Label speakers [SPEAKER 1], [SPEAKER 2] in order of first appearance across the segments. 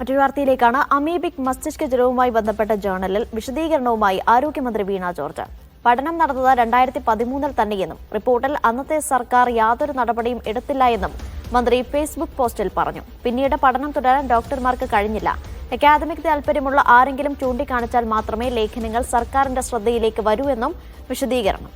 [SPEAKER 1] മറ്റൊരു വാർത്തയിലേക്കാണ്. അമീബിക് മസ്തിഷ്ക ജ്വരവുമായി ബന്ധപ്പെട്ട ജേണലിൽ വിശദീകരണവുമായി ആരോഗ്യമന്ത്രി വീണ ജോർജ്. പഠനം നടന്നത് രണ്ടായിരത്തി പതിമൂന്നിൽ തന്നെയെന്നും റിപ്പോർട്ടിൽ അന്നത്തെ സർക്കാർ യാതൊരു നടപടിയും എടുത്തില്ല എന്നും മന്ത്രി ഫേസ്ബുക്ക് പോസ്റ്റിൽ പറഞ്ഞു. പിന്നീട് പഠനം തുടരാൻ ഡോക്ടർമാർക്ക് കഴിഞ്ഞില്ല. അക്കാദമിക് താൽപര്യമുള്ള ആരെങ്കിലും ചൂണ്ടിക്കാണിച്ചാൽ മാത്രമേ ലേഖനങ്ങൾ സർക്കാരിന്റെ ശ്രദ്ധയിലേക്ക് വരൂ എന്നും വിശദീകരണം.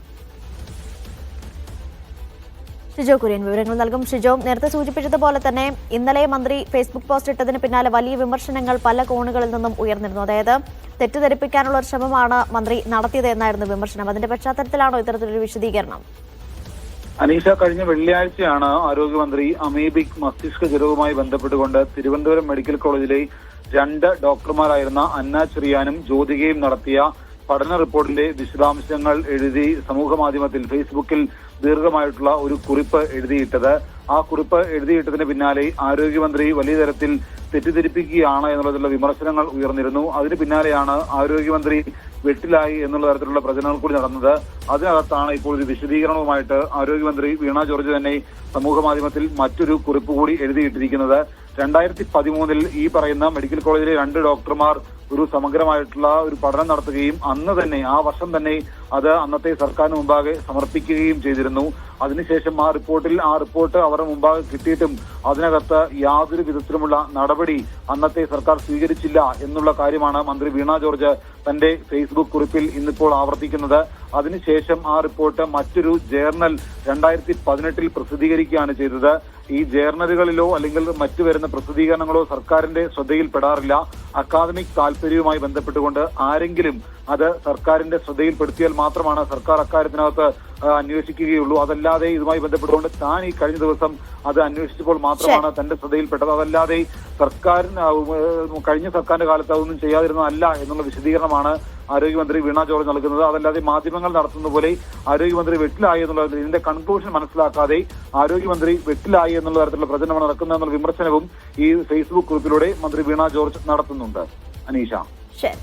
[SPEAKER 1] ഷിജോ കുര്യൻ വിവരങ്ങൾ നൽകും. ഷിജോ നേരത്തെ സൂചിപ്പിച്ചതുപോലെ തന്നെ ഇന്നലെ മന്ത്രി ഫേസ്ബുക്ക് പോസ്റ്റ് ഇട്ടതിന് പിന്നാലെ വലിയ വിമർശനങ്ങൾ പല കോണുകളിൽ നിന്നും ഉയർന്നിരുന്നു. അതായത് തെറ്റിദ്ധരിപ്പിക്കാനുള്ള ഒരു ശ്രമമാണ് മന്ത്രി നടത്തിയത് എന്നായിരുന്നു വിമർശനം. അതിന്റെ പശ്ചാത്തലത്തിലാണോ ഇത്തരത്തിലൊരു വിശദീകരണം?
[SPEAKER 2] അനീഷ കഴിഞ്ഞ വെള്ളിയാഴ്ചയാണ് ആരോഗ്യമന്ത്രി അമീബിക് മസ്തിഷ്ക ജ്വരവുമായി ബന്ധപ്പെട്ടുകൊണ്ട് തിരുവനന്തപുരം മെഡിക്കൽ കോളേജിലെ രണ്ട് ഡോക്ടർമാരായിരുന്ന അന്ന ചെറിയാനും ജ്യോതികയും നടത്തിയ പഠന റിപ്പോർട്ടിന്റെ വിശദാംശങ്ങൾ എഴുതി സമൂഹ മാധ്യമത്തിൽ ഫേസ്ബുക്കിൽ ദീർഘമായിട്ടുള്ള ഒരു കുറിപ്പ് എഴുതിയിട്ടത്. ആ കുറിപ്പ് എഴുതിയിട്ടതിന് പിന്നാലെ ആരോഗ്യമന്ത്രി വലിയ തരത്തിൽ തെറ്റിദ്ധരിപ്പിക്കുകയാണ് എന്നുള്ളതിലുള്ള വിമർശനങ്ങൾ ഉയർന്നിരുന്നു. അതിന് പിന്നാലെയാണ് ആരോഗ്യമന്ത്രി വെട്ടിലായി എന്നുള്ള തരത്തിലുള്ള പ്രചരണങ്ങൾ കൂടി നടന്നത്. അതിനകത്താണ് ഇപ്പോൾ ഒരു വിശദീകരണവുമായിട്ട് ആരോഗ്യമന്ത്രി വീണ ജോർജ് തന്നെ സമൂഹ മാധ്യമത്തിൽ മറ്റൊരു കുറിപ്പ് കൂടി എഴുതിയിട്ടിരിക്കുന്നത്. രണ്ടായിരത്തി പതിമൂന്നിൽ ഈ പറയുന്ന മെഡിക്കൽ കോളേജിലെ രണ്ട് ഡോക്ടർമാർ ഒരു സമഗ്രമായിട്ടുള്ള ഒരു പഠനം നടത്തുകയും അന്ന് തന്നെ ആ വർഷം തന്നെ അത് അന്നത്തെ സർക്കാരിന് മുമ്പാകെ സമർപ്പിക്കുകയും ചെയ്തിരുന്നു. അതിനുശേഷം ആ റിപ്പോർട്ടിൽ ആ റിപ്പോർട്ട് അവരുടെ മുമ്പാകെ കിട്ടിയിട്ടും അതിനകത്ത് യാതൊരു വിധത്തിലുമുള്ള നടപടി അന്നത്തെ സർക്കാർ സ്വീകരിച്ചില്ല എന്നുള്ള കാര്യമാണ് മന്ത്രി വീണ ജോർജ് തന്റെ ഫേസ്ബുക്ക് കുറിപ്പിൽ ഇന്നിപ്പോൾ ആവർത്തിക്കുന്നത്. അതിനുശേഷം ആ റിപ്പോർട്ട് മറ്റൊരു ജേർണൽ രണ്ടായിരത്തി പതിനെട്ടിൽ പ്രസിദ്ധീകരിക്കുകയാണ് ചെയ്തത്. ഈ ജേർണലുകളിലോ അല്ലെങ്കിൽ മറ്റു വരുന്ന പ്രസിദ്ധീകരണങ്ങളോ സർക്കാരിന്റെ ശ്രദ്ധയിൽപ്പെടാറില്ല. അക്കാദമിക് താല്പര്യവുമായി ബന്ധപ്പെട്ടുകൊണ്ട് ആരെങ്കിലും അത് സർക്കാരിന്റെ ശ്രദ്ധയിൽപ്പെടുത്തിയാൽ മാത്രമാണ് സർക്കാർ അക്കാര്യത്തിനകത്ത് അന്വേഷിക്കുകയുള്ളൂ. അതല്ലാതെ ഇതുമായി ബന്ധപ്പെട്ടുകൊണ്ട് താൻ ഈ കഴിഞ്ഞ ദിവസം അത് അന്വേഷിച്ചപ്പോൾ മാത്രമാണ് തന്റെ ശ്രദ്ധയിൽപ്പെട്ടത്. അതല്ലാതെ സർക്കാരിന് കഴിഞ്ഞ സർക്കാരിന്റെ കാലത്ത് അതൊന്നും ചെയ്യാതിരുന്നതല്ല എന്നുള്ള വിശദീകരണമാണ് ആരോഗ്യമന്ത്രി വീണ ജോർജ് നൽകുന്നത്. അതല്ലാതെ മാധ്യമങ്ങൾ നടത്തുന്ന പോലെ ആരോഗ്യമന്ത്രി വെട്ടിലായി എന്നുള്ള ഇതിന്റെ കൺക്ലൂഷൻ മനസ്സിലാക്കാതെ ആരോഗ്യമന്ത്രി വെട്ടിലായി എന്നുള്ള തരത്തിലുള്ള പ്രചരണമാണ് നടക്കുന്നത് എന്നുള്ള വിമർശനവും ഈ ഫേസ്ബുക്ക് ഗ്രൂപ്പിലൂടെ മന്ത്രി വീണ ജോർജ് നടത്തുന്നുണ്ട്. അനീഷ.
[SPEAKER 1] ശരി.